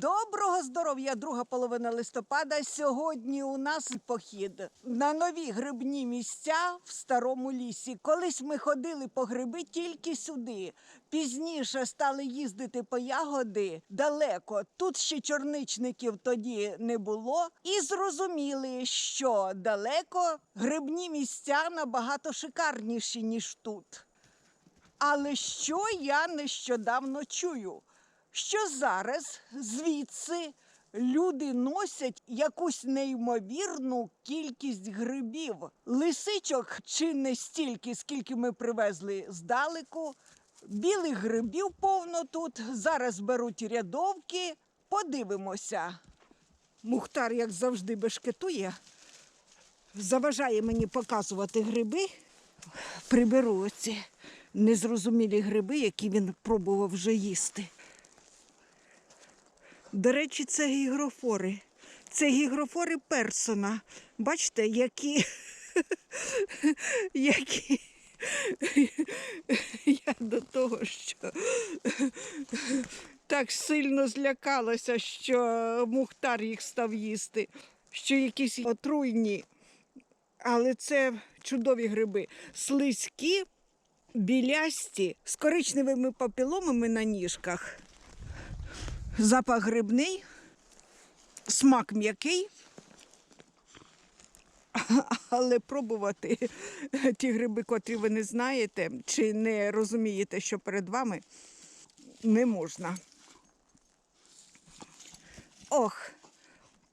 Доброго здоров'я, друга половина листопада. Сьогодні у нас похід на нові грибні місця в старому лісі. Колись ми ходили по гриби тільки сюди. Пізніше стали їздити по ягоди далеко. Тут ще чорничників тоді не було. І зрозуміли, що далеко грибні місця набагато шикарніші, ніж тут. Але що я нещодавно чую? Що зараз звідси люди носять якусь неймовірну кількість грибів. Лисичок чи не стільки, скільки ми привезли здалеку. Білих грибів повно тут. Зараз беруть рядовки. Подивимося. Мухтар, як завжди, бешкетує, заважає мені показувати гриби. Приберу оці незрозумілі гриби, які він пробував вже їсти. До речі, це гігрофори. Це гігрофори персона. Бачите, які. які. Я до того, що так сильно злякалася, що Мухтар їх став їсти, що якісь отруйні. Але це чудові гриби. Слизькі, білясті, з коричневими папіломами на ніжках. Запах грибний, смак м'який. Але пробувати ті гриби, котрі ви не знаєте, чи не розумієте, що перед вами, не можна. Ох,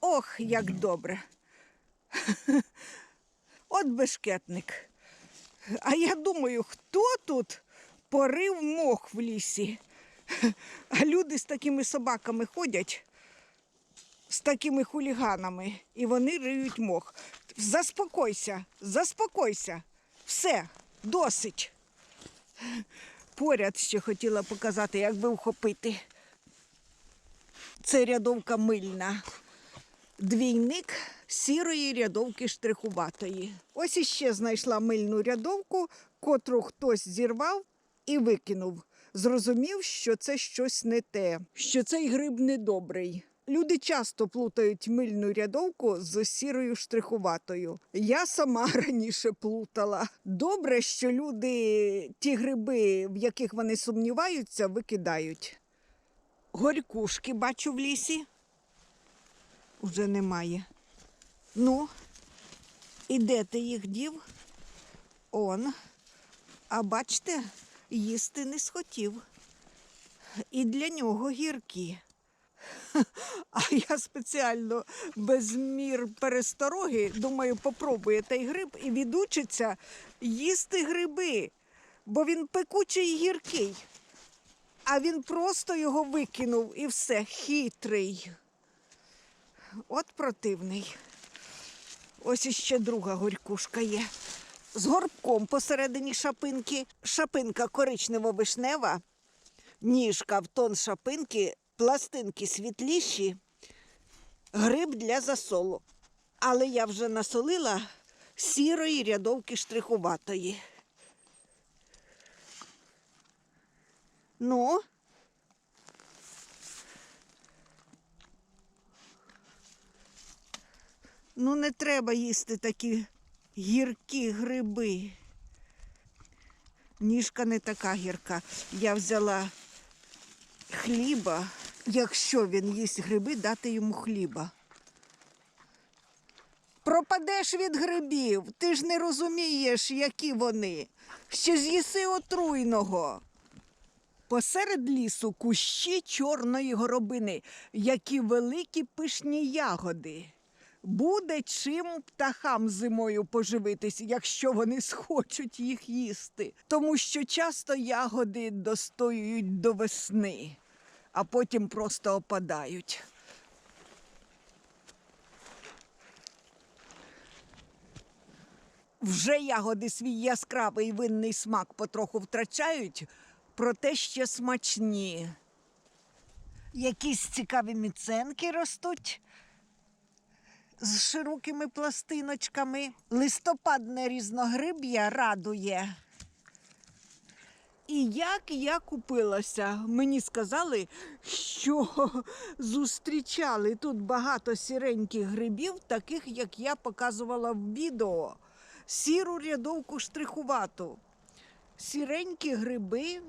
ох, як добре. От бешкетник. А я думаю, хто тут порив мох в лісі? А люди з такими собаками ходять, з такими хуліганами, і вони риють мох. Заспокойся, заспокойся. Все, досить. Поряд ще хотіла показати, як би вхопити. Це рядовка мильна. Двійник сірої рядовки штрихуватої. Ось іще знайшла мильну рядовку, котру хтось зірвав і викинув. Зрозумів, що це щось не те, що цей гриб недобрий. Люди часто плутають мильну рядовку з сірою штрихуватою. Я сама раніше плутала. Добре, що люди ті гриби, в яких вони сумніваються, викидають. Горькушки бачу в лісі. Уже немає. Ну, і де ти їх дів? Он. А бачите, їсти не схотів. І для нього гіркі. А я спеціально без мір перестороги, думаю, попробує той гриб і відучиться їсти гриби, бо він пекучий і гіркий. А він просто його викинув і все, хитрий. От противний. Ось іще друга горькушка є. З горбком посередині шапинки. Шапинка коричнево-вишнева, ніжка в тон шапинки, пластинки світліші, гриб для засолу. Але я вже насолила сірої рядовки штрихуватої. Ну, Ну, не треба їсти такі гіркі гриби. Ніжка не така гірка. Я взяла хліба. Якщо він їсть гриби, дати йому хліба. Пропадеш від грибів, ти ж не розумієш, які вони. Ще з'їси отруйного. Посеред лісу кущі чорної горобини, які великі пишні ягоди. Буде чим птахам зимою поживитись, якщо вони схочуть їх їсти. Тому що часто ягоди достоюють до весни, а потім просто опадають. Вже ягоди свій яскравий винний смак потроху втрачають, проте ще смачні. Якісь цікаві міценки ростуть з широкими пластиночками. Листопадне різногриб'я радує. І як я купилася, мені сказали, що зустрічали тут багато сіреньких грибів, таких як я показувала в відео. Сіру рядовку штрихувату. Сіренькі гриби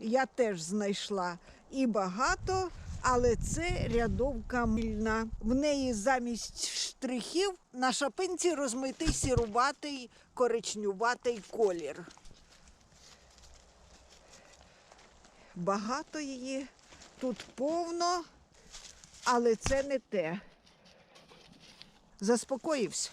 я теж знайшла і багато, але це рядовка мильна. В неї замість штрихів на шапинці розмитий сіруватий коричнюватий колір. Багато її, тут повно, але це не те. Заспокоївся.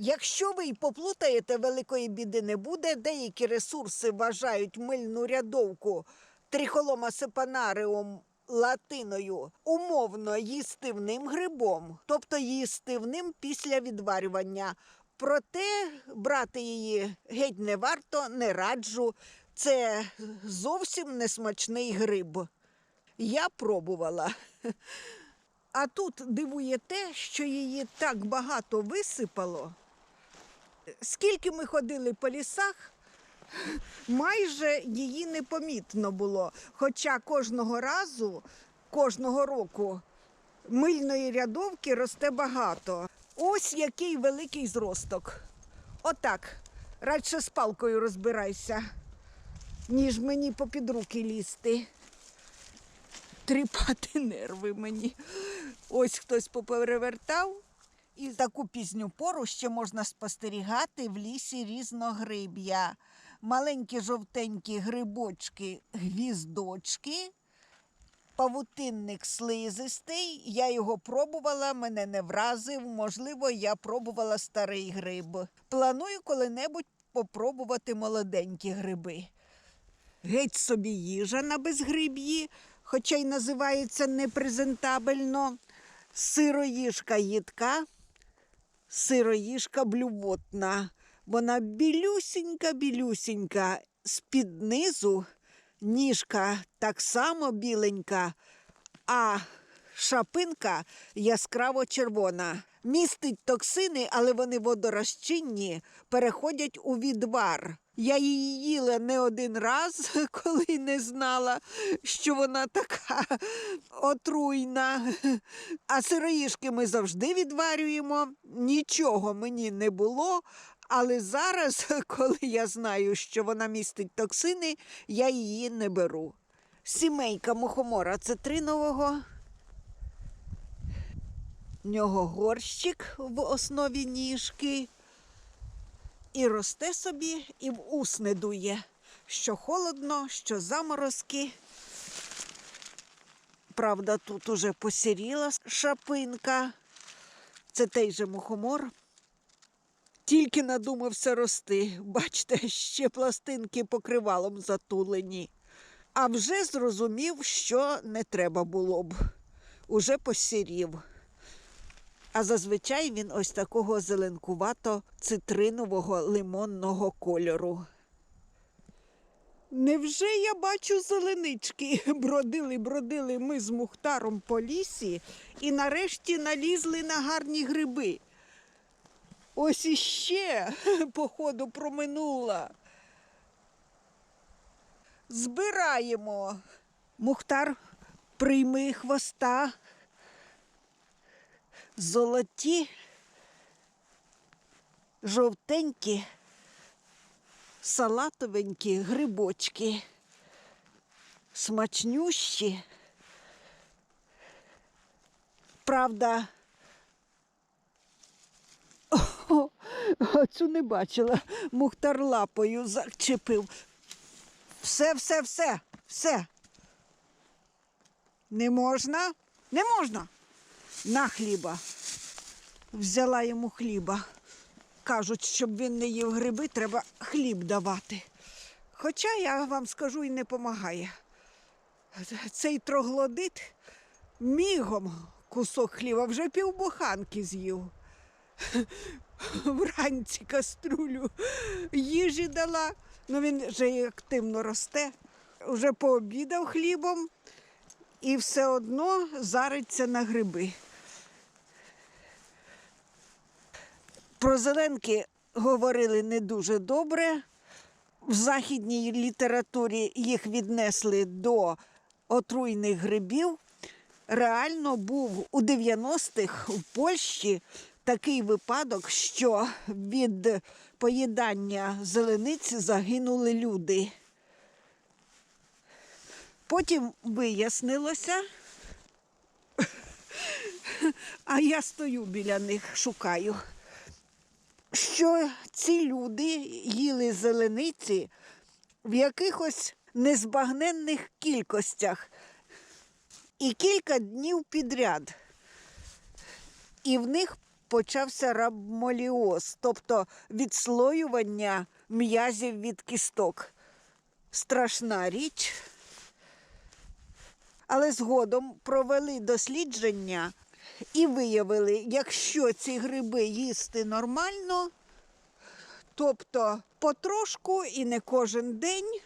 Якщо ви й поплутаєте, великої біди не буде. Деякі ресурси вважають мильну рядовку трихолома сепанареум латиною умовно їстивним грибом, тобто їстивним після відварювання. Проте брати її геть не варто, не раджу. Це зовсім несмачний гриб. Я пробувала. А тут дивує те, що її так багато висипало. Скільки ми ходили по лісах, майже її непомітно було. Хоча кожного разу, кожного року мильної рядовки росте багато. Ось який великий зросток. Отак. Радше з палкою розбирайся, ніж мені попід руки лізти. Тріпати нерви мені. Ось хтось поперевертав. І таку пізню пору ще можна спостерігати в лісі різногриб'я. Маленькі жовтенькі грибочки, гвіздочки, павутинник слизистий. Я його пробувала, мене не вразив. Можливо, я пробувала старий гриб. Планую коли-небудь попробувати молоденькі гриби. Геть собі їжа на безгриб'ї, хоча й називається непрезентабельно. Сироїжка їдка, сироїжка блювотна. Вона білюсінька, білюсінька. З-під низу ніжка так само біленька, а шапинка яскраво червона. Містить токсини, але вони водорозчинні, переходять у відвар. Я її їла не один раз, коли не знала, що вона така отруйна. А сироїшки ми завжди відварюємо. Нічого мені не було. Але зараз, коли я знаю, що вона містить токсини, я її не беру. Сімейка мухомора цитринового. В нього горщик в основі ніжки. І росте собі, і в ус не дує. Що холодно, що заморозки. Правда, тут уже посіріла шапинка. Це той же мухомор. Тільки надумався рости. Бачите, ще пластинки покривалом затулені. А вже зрозумів, що не треба було б. Уже посірів. А зазвичай він ось такого зеленкувато-цитринового лимонного кольору. Невже я бачу зеленички? Бродили, бродили ми з Мухтаром по лісі і нарешті налізли на гарні гриби. Ось іще, походу, проминула. Збираємо. Мухтар, прийми хвоста. Золоті, жовтенькі, салатовенькі грибочки, смачнющі. Правда, о, цю не бачила, мухтар лапою зачепив. Все, все, все, все. Не можна? Не можна. На хліба. Взяла йому хліба. Кажуть, щоб він не їв гриби, треба хліб давати. Хоча я вам скажу і не помагає. Цей троглодит мігом кусок хліба вже півбуханки з'їв. Вранці каструлю їжі дала, ну він вже активно росте, вже пообідав хлібом і все одно зариться на гриби. Про зеленки говорили не дуже добре. В західній літературі їх віднесли до отруйних грибів. Реально був у 90-х в Польщі такий випадок, що від поїдання зелениці загинули люди. Потім вияснилося, а я стою біля них, шукаю, що ці люди їли зелениці в якихось незбагненних кількостях і кілька днів підряд. І в них почався рабмоліоз, тобто відслоювання м'язів від кісток. Страшна річ. Але згодом провели дослідження і виявили, якщо ці гриби їсти нормально, тобто потрошку і не кожен день,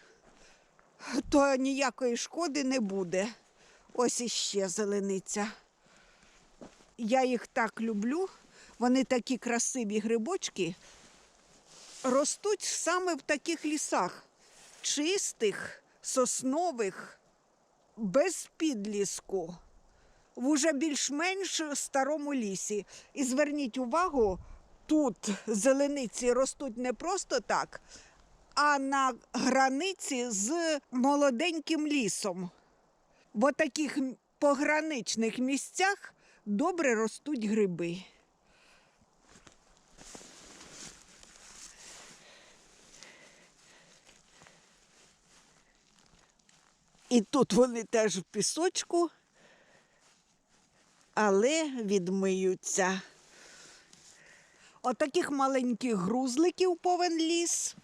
то ніякої шкоди не буде. Ось іще зелениця. Я їх так люблю. Вони такі красиві грибочки. Ростуть саме в таких лісах, чистих, соснових, без підліску, в уже більш-менш старому лісі. І зверніть увагу, тут зелениці ростуть не просто так, а на границі з молоденьким лісом. В таких пограничних місцях добре ростуть гриби. І тут вони теж в пісочку, але відмиються. Отаких маленьких грузликів повен ліс,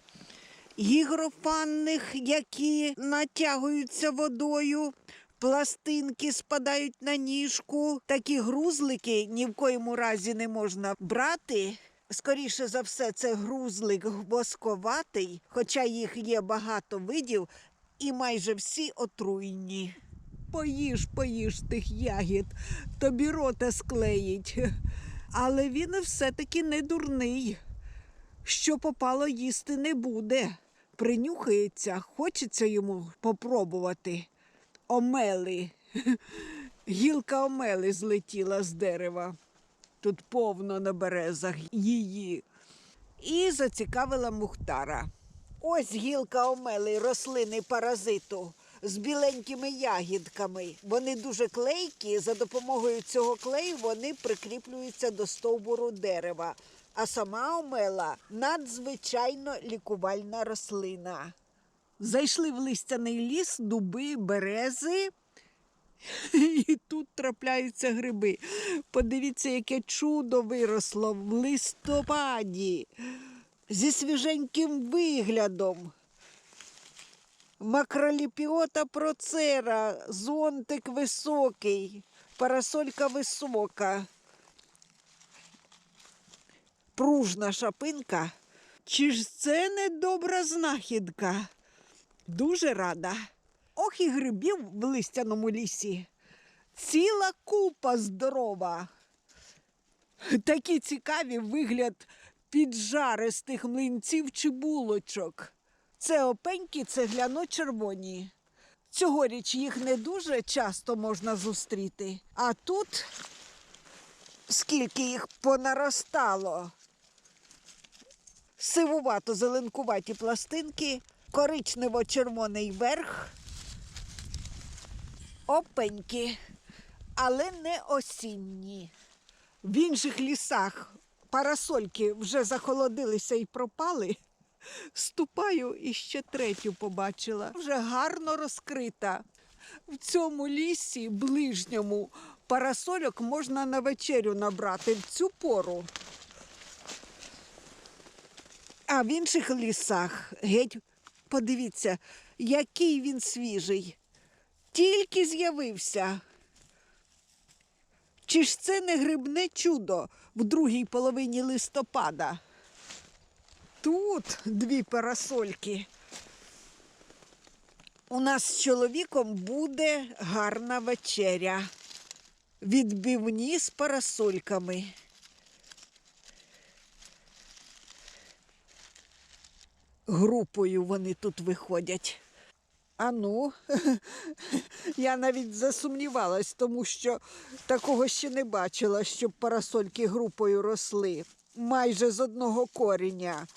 гігрофанних, які натягуються водою, пластинки спадають на ніжку. Такі грузлики ні в коєму разі не можна брати. Скоріше за все, це грузлик восковатий, хоча їх є багато видів, і майже всі отруйні. Поїж, поїж тих ягід, тобі рота склеїть. Але він все-таки не дурний. Що попало їсти не буде. Принюхається, хочеться йому попробувати. Омели. Гілка омели злетіла з дерева. Тут повно на березах її. І зацікавила Мухтара. Ось гілка омели рослини паразиту з біленькими ягідками. Вони дуже клейкі. За допомогою цього клею вони прикріплюються до стовбуру дерева. А сама омела надзвичайно лікувальна рослина. Зайшли в листяний ліс, дуби, берези. І тут трапляються гриби. Подивіться, яке чудо виросло в листопаді зі свіженьким виглядом. Макроліпіота процера, зонтик високий, парасолька висока, пружна шапинка. Чи ж це не добра знахідка? Дуже рада. Ох і грибів в листяному лісі. Ціла купа здорова. Такі цікаві вигляд піджаристих млинців чи булочок. Це опеньки цегляно-червоні. Цьогоріч їх не дуже часто можна зустріти. А тут скільки їх понаростало. Сивувато зеленкуваті пластинки, коричнево-червоний верх, опеньки, але не осінні. В інших лісах парасольки вже захолодилися і пропали. Ступаю і ще третю побачила. Вже гарно розкрита. В цьому лісі, ближньому, парасольок можна на вечерю набрати в цю пору. А в інших лісах геть, подивіться, який він свіжий. Тільки з'явився. Чи ж це не грибне чудо в другій половині листопада? Тут дві парасольки. У нас з чоловіком буде гарна вечеря. Відбивні з парасольками. групою вони тут виходять. А ну, я навіть засумнівалась, тому що такого ще не бачила, щоб парасольки групою росли майже з одного коріння.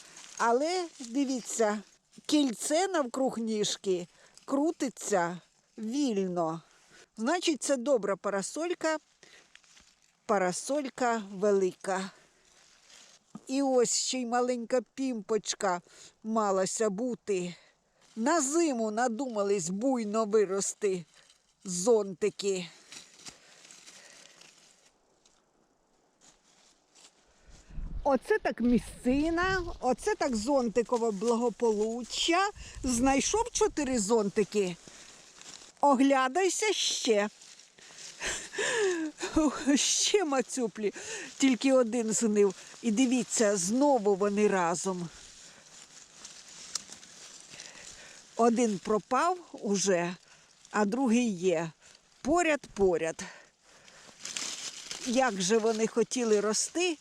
Але дивіться, кільце навкруг ніжки крутиться вільно. Значить, це добра парасолька, парасолька велика. І ось ще й маленька пімпочка малася бути. На зиму надумались буйно вирости зонтики. Оце так місцина, оце так зонтикове благополуччя. Знайшов чотири зонтики. Оглядайся ще. Ще мацюплі, тільки один згнив. І дивіться, знову вони разом. Один пропав уже, а другий є. Поряд, поряд. Як же вони хотіли рости,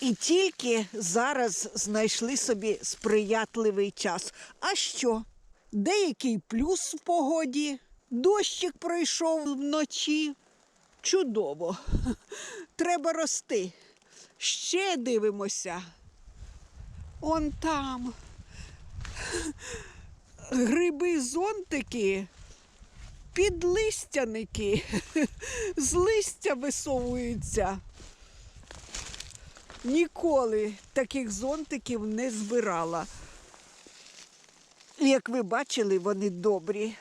і тільки зараз знайшли собі сприятливий час. А що? Деякий плюс в погоді, дощик пройшов вночі. Чудово. Треба рости. Ще дивимося. Он там. Гриби зонтики, підлистяники, з листя висовуються. Ніколи таких зонтиків не збирала. Як ви бачили, вони добрі.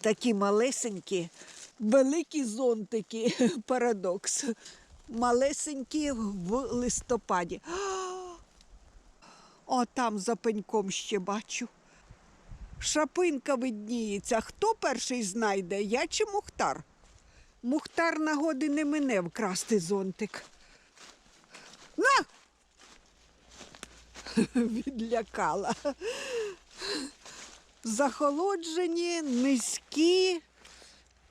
Такі малесенькі, великі зонтики, парадокс. Малесенькі в листопаді. О, там за пеньком ще бачу. Шапинка видніється. Хто перший знайде, я чи Мухтар? Мухтар нагоди не мене вкрасти зонтик. На! Відлякала. Захолоджені, низькі,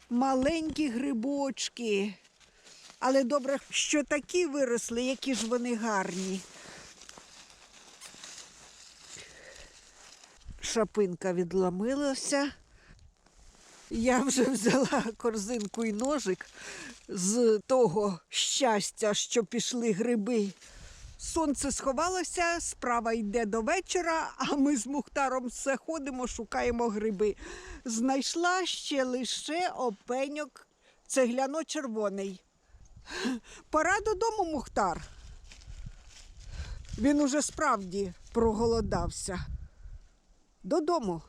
маленькі грибочки. Але добре, що такі виросли, які ж вони гарні. Шапинка відломилася. Я вже взяла корзинку і ножик з того щастя, що пішли гриби. Сонце сховалося, справа йде до вечора, а ми з Мухтаром все ходимо, шукаємо гриби. Знайшла ще лише опеньок цегляно-червоний. Пора додому, Мухтар. Він уже справді проголодався. Додому.